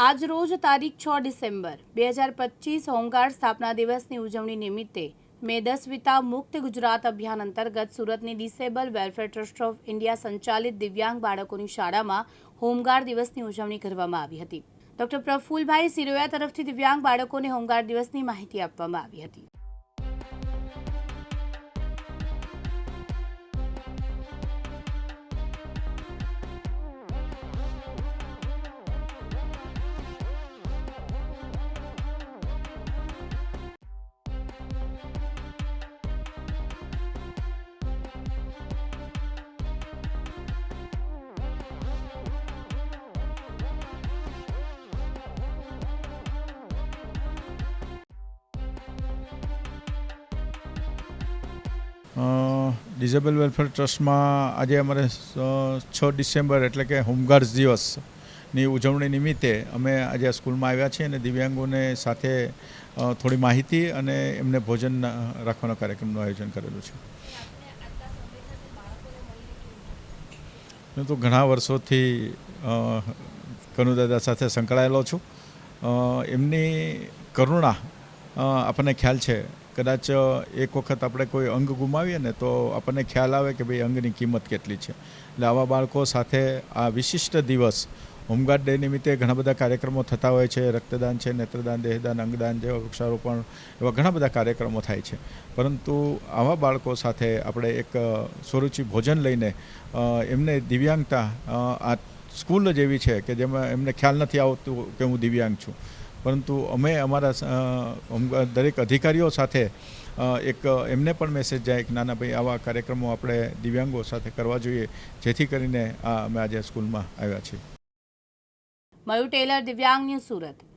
આજ રોજ તારીખ છ ડિસેમ્બર, બે હજાર પચીસ હોમગાર્ડ સ્થાપના દિવસની ઉજવણી નિમિત્તે મેદસ્વિતા મુક્ત ગુજરાત અભિયાન અંતર્ગત સુરતની disable welfare trust of India સંચાલિત દિવ્યાંગ બાળકોની શાળામાં હોમગાર્ડ દિવસની ઉજવણી કરવામાં આવી હતી. ડોક્ટર પ્રફુલભાઈ સિરોયા તરફથી દિવ્યાંગ બાળકોને હોમગાર્ડ દિવસની માહિતી આપવામાં આવી હતી. ડિઝેબલ વેલફેર ટ્રસ્ટમાં આજે અમારે છ ડિસેમ્બર એટલે કે હોમગાર્ડ્સ દિવસની ઉજવણી નિમિત્તે અમે આજે આ સ્કૂલમાં આવ્યા છીએ અને દિવ્યાંગોને સાથે થોડી માહિતી અને એમને ભોજન રાખવાના કાર્યક્રમનું આયોજન કરેલું છે. હું તો ઘણા વર્ષોથી કનુદાદા સાથે સંકળાયેલો છું. એમની કરુણા આપણને ખ્યાલ છે. કદાચ એક વખત આપણે કોઈ અંગ ગુમાવીએ ને તો આપણને ખ્યાલ આવે કે ભાઈ, અંગની કિંમત કેટલી છે. એટલે આવા બાળકો સાથે આ વિશિષ્ટ દિવસ, હોમગાર્ડ ડે નિમિત્તે ઘણા બધા કાર્યક્રમો થતા હોય છે. રક્તદાન છે, નેત્રદાન, દેહદાન, અંગદાન જેવા વૃક્ષારોપણ એવા ઘણા બધા કાર્યક્રમો થાય છે. પરંતુ આવા બાળકો સાથે આપણે એક સ્વરૂચિ ભોજન લઈને એમને દિવ્યાંગતા આ સ્કૂલ જ એવી છે કે જેમાં એમને ખ્યાલ નથી આવતું કે હું દિવ્યાંગ છું. પરંતુ અમે અમારા દરેક અધિકારીઓ સાથે એક, એમને પણ મેસેજ જાય કે, નાના ભાઈ, આવા કાર્યક્રમો આપણે દિવ્યાંગો સાથે કરવા જોઈએ, જેથી કરીને આ અમે આજે સ્કૂલમાં આવ્યા છીએ. મયુ ટેલર, દિવ્યાંગ ન્યૂઝ સુરત.